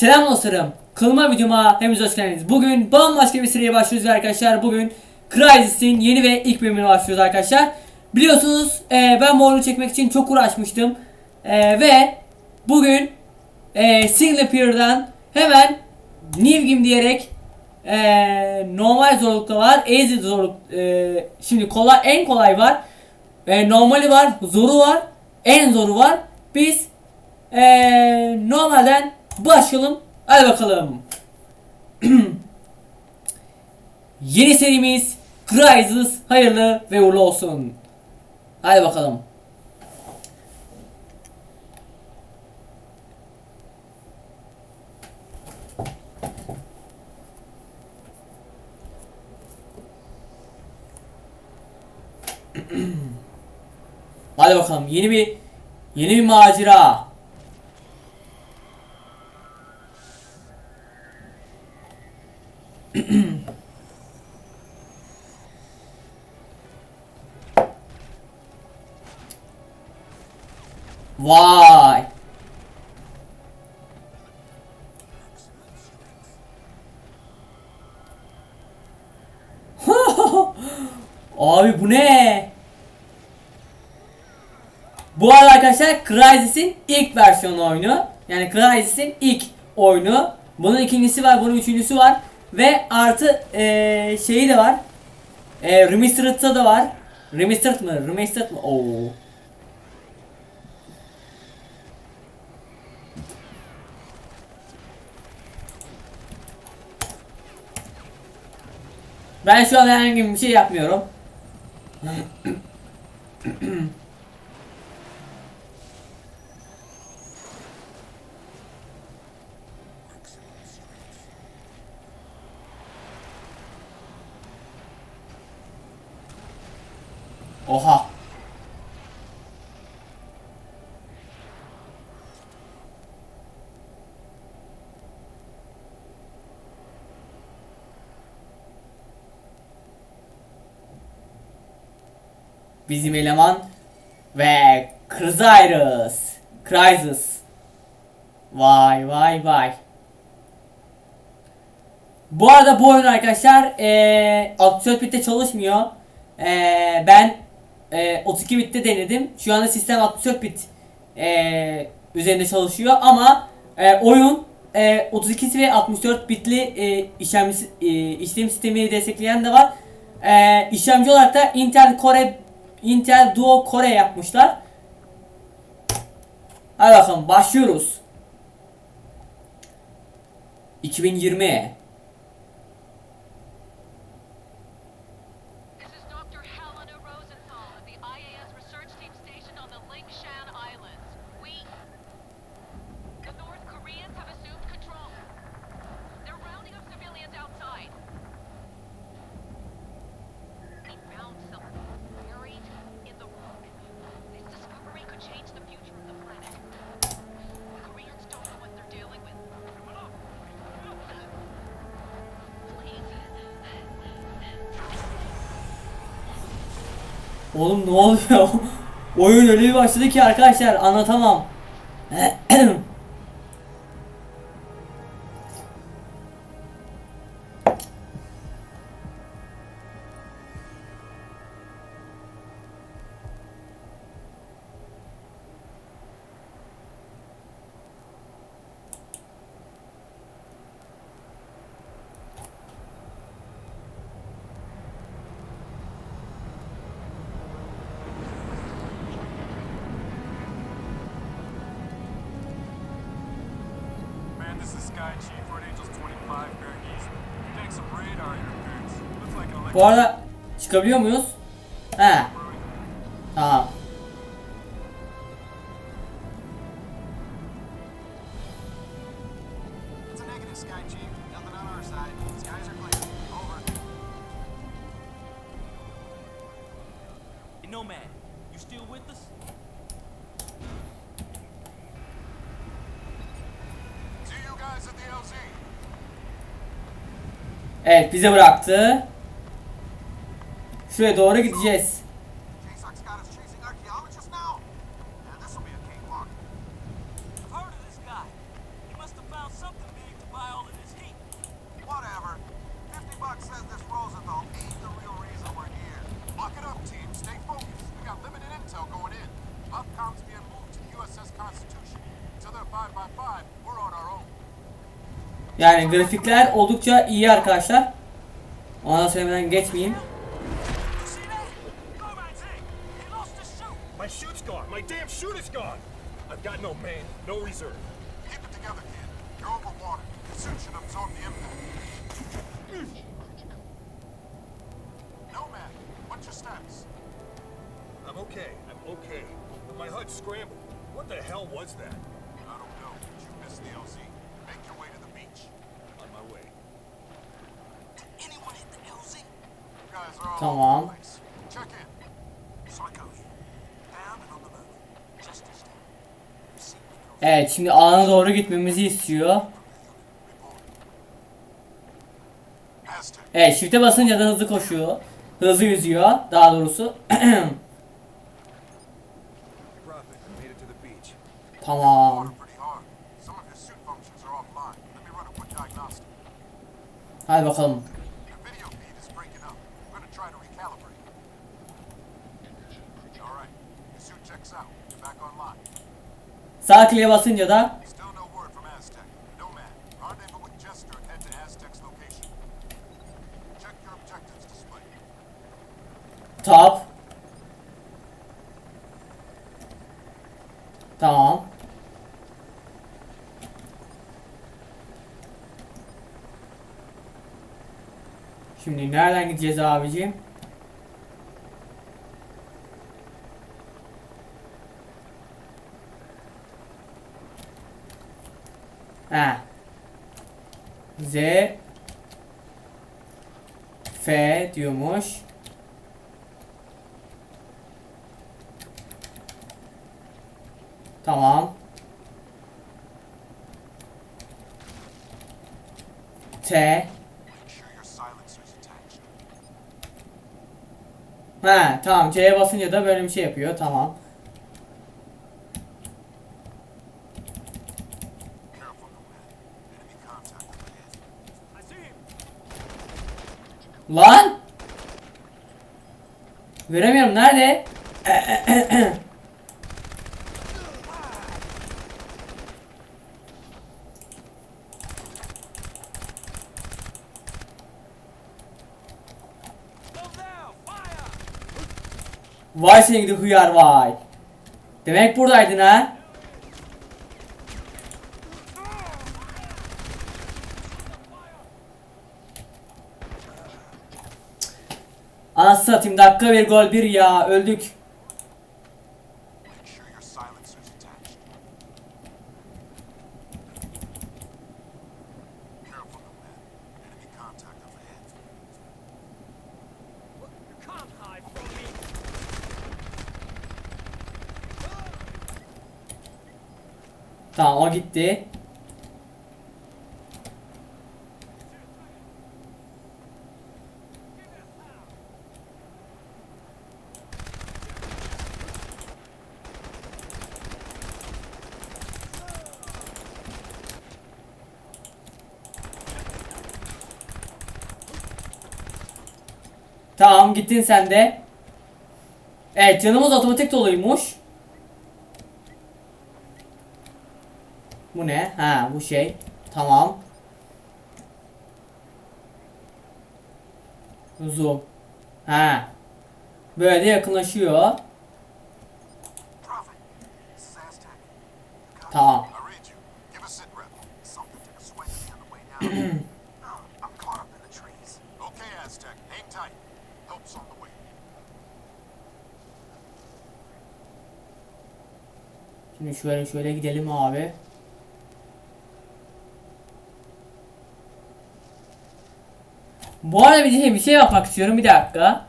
Selam dostlarım. Kılma videoma hepiniz hoş geldiniz. Bugün bambaşka bir seriye başlıyoruz arkadaşlar. Bugün Crysis'in yeni ve ilk bölümüne başlıyoruz arkadaşlar. Biliyorsunuz e, ben bu oyunu çekmek için çok uğraşmıştım. E, ve bugün e, single player'dan hemen New Game diyerek e, normal zorlukta var. Easy zorluk e, şimdi kolay en kolay var. E, normali var, zoru var, en zoru var. Biz e, normalden başlayalım. Hadi bakalım. Yeni serimiz Crysis hayırlı ve uğurlu olsun. Hadi bakalım. Hadi bakalım yeni bir yeni bir macera. Vay. Abi bu ne? Bu arada arkadaşlar Crysis'in ilk versiyonu oyunu. Yani Crysis'in ilk oyunu. Bunun ikincisi var, bunun üçüncüsü var. Ve artı eee şeyi de var. Eee Remastered'da da var. Remastered mı? Remastered mı? Oo. Ben şu an herhangi bir şey yapmıyorum. Oha. Bizim eleman ve Crysis. Crysis. Vay vay vay. Bu arada bu oyun arkadaşlar eee 64 bitte çalışmıyor. Eee ben eee 32 bitte denedim. Şu anda sistem 64 bit eee üzerinde çalışıyor ama eee, oyun eee 32 ve 64 bitli eee işlem eee, işlem sistemini destekleyen de var. Eee işlemci olarak da Intel Core Intel Duo Core yapmışlar. Hadi bakalım başlıyoruz. 2020 Oğlum ne oluyor? Oyun öyle bir başladı ki arkadaşlar anlatamam. Bu arada çıkabiliyor muyuz? He. Evet bize bıraktı. Şuraya doğru gideceğiz. Yani grafikler oldukça iyi arkadaşlar. Ona da söylemeden geçmeyeyim. You see that? Go, Manzi! He lost his suit! My shoot's gone. My damn shoot is gone. I've got no main, no reserve. Keep it together, kid. You're over water. Your suit should absorb the impact. Nomad, what's your status? I'm okay. I'm okay. But my HUD scrambled. What the hell was that? I don't know, but you missed the LZ. Make your way to the beach. On my way. Anyone hit the LZ? You guys are all Tamam. over the place. Check in. Psycho here. Down and on the move. Just as down. See what goes Evet şimdi alana doğru gitmemizi istiyor. Evet shift'e basınca da hızlı koşuyor. Hızlı yüzüyor daha doğrusu. Tamam. water pretty online. Sağ kliğe basınca da. Top. Tamam. Şimdi nereden gideceğiz abicim? Ha. Z F diyormuş. Tamam. T. Ha tamam C'ye basınca da böyle bir şey yapıyor. Tamam. Lan! Göremiyorum nerede? Vay seni gidi hıyar vay. Demek buradaydın ha? Anasını satayım dakika bir gol bir ya öldük. Make sure your silencer's attached. Careful, Nomad. Enemy contact overhead. You can't hide from me! Tamam o gitti. Tamam gittin sen de. Evet canımız otomatik doluymuş. Bu ne? Ha bu şey. Tamam. Zoom. Ha. Böyle yakınlaşıyor. Şöyle şöyle gidelim abi. Bu arada bir şey, bir şey yapmak istiyorum. Bir dakika.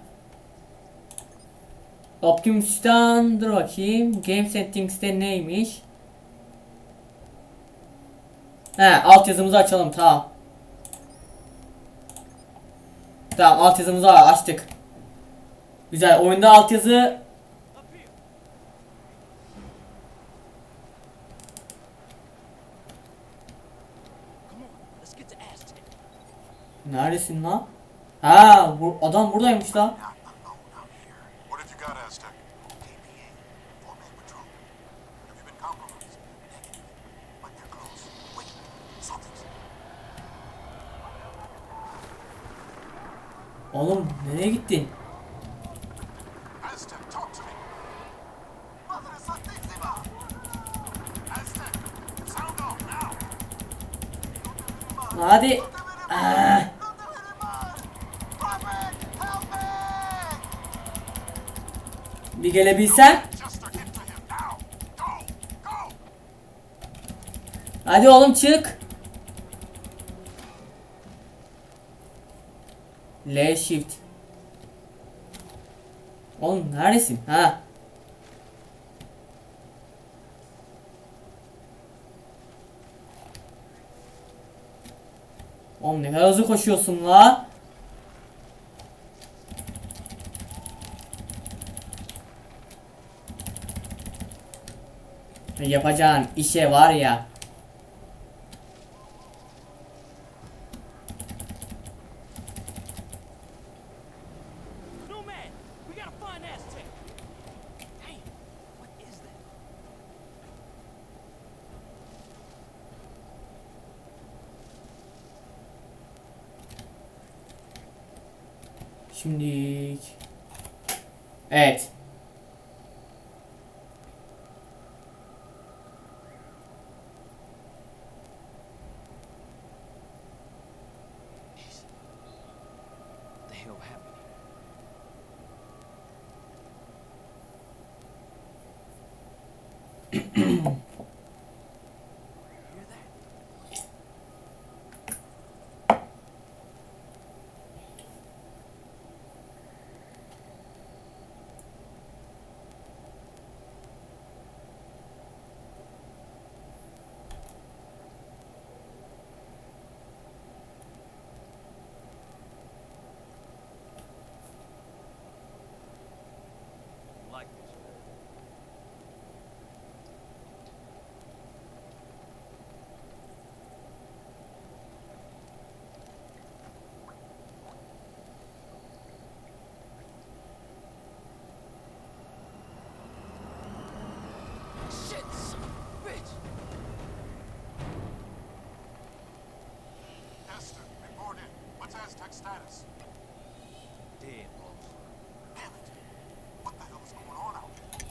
Optimus'tan dur bakayım. Game Settings'te neymiş? He alt yazımızı açalım tamam. Tamam alt yazımızı açtık. Güzel oyunda alt yazı Up here! Come on, let's get to Aztec. Neredesin lan? Ha bu adam buradaymış lan. Not alone out here. What have you got, Aztec? KPA. Four-man patrol. Have you been compromised? Negative. But they're close. Oğlum nereye gittin? Aztec, talk to me. Madre Santísima! Aztec, sound off now! Hadi. Ah, Prophet, help me! Bir gelebilsen. Hadi oğlum çık. L shift. Oğlum neredesin? Ha. Oğlum ne kadar hızlı koşuyorsun la. Yapacağın işe var ya. Nomad, we gotta find Aztec. Hey, what is that? Şimdi Evet. What the hell happened here? Hear that? Like this. Shit, son of a bitch! Esther, report in. What's Aztec status? Dead, boss. Damn it! What the hell is going on out there? Ana I don't know. bizim adamı mı asmışlar? What have you got? Dead yet? Negative, sir. We got four dead Koreans. There's no way Aztec killed them. Something else took these guys out. For their bodies up bad. All right, pay your respects and move on. Rendezvous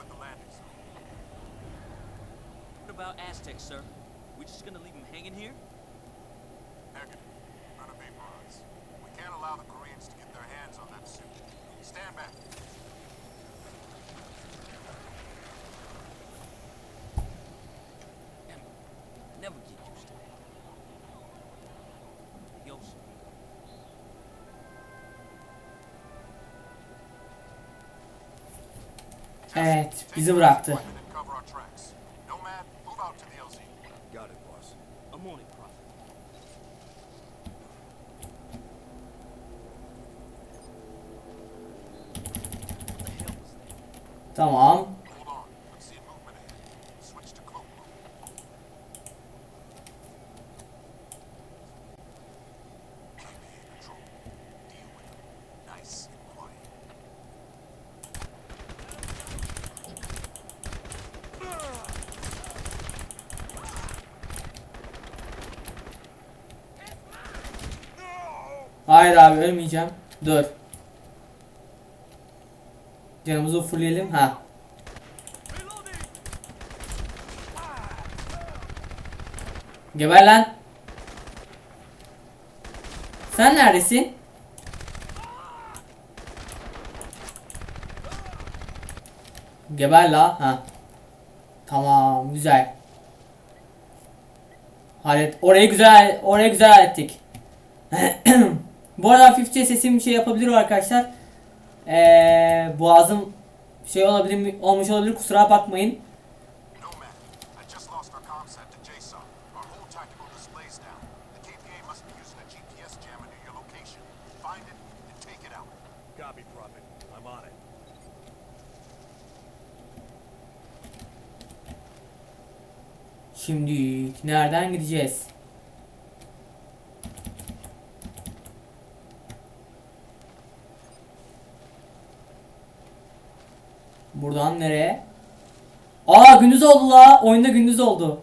at the landing zone. What about Aztec, sir? We just gonna leave them hanging here? Negative. Can't allow the Koreans to get their hands on that suit. Stand back. Never, never get used to that. Yo, sir. Evet bizi bıraktı. Equipment and cover our tracks. Nomad, move out to the LZ. Got it, boss. I'm on it, Prophet. What the hell was that? Tamam. Hold on. Let's see movement ahead. Switch to cloak mode. KPA control. Deal with them. Nice and quiet. Hayır abi ölmeyeceğim. Dur. Canımızı fullleyelim. Ha. Geber lan. Sen neredesin? Geber la. Ha. Tamam güzel. Hallet. Orayı güzel orayı güzel hallettik. Bu arada hafifçe sesim şey yapabilir arkadaşlar. Ee, boğazım şey olabilir olmuş olabilir kusura bakmayın. Nomad, I just Buradan nereye? Aa gündüz oldu la. Oyunda gündüz oldu.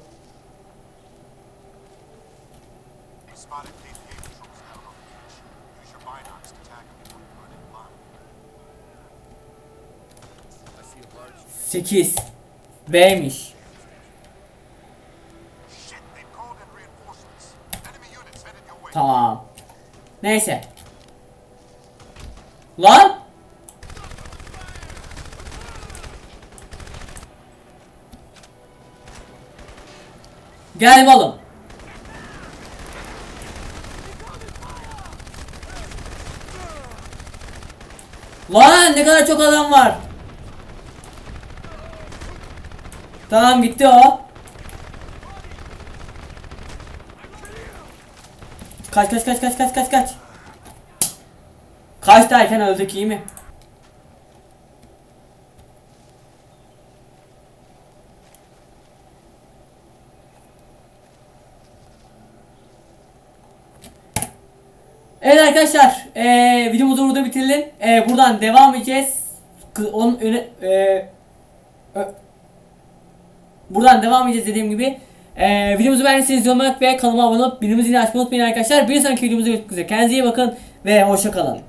We spotted KPA patrols down Gel balım. Lan ne kadar çok adam var. Tamam gitti o. Kaç kaç kaç kaç kaç kaç kaç. Kaç derken öldük iyi mi? Evet arkadaşlar, eee videomuzu burada bitirelim. Eee, buradan devam edeceğiz. Onun öne, eee, ö- buradan devam edeceğiz dediğim gibi. Eee videomuzu beğendiyseniz yorum ve kanalıma abone olup bildirimleri açmayı unutmayın arkadaşlar. Bir sonraki videomuzda görüşmek üzere. Kendinize iyi bakın ve hoşça kalın.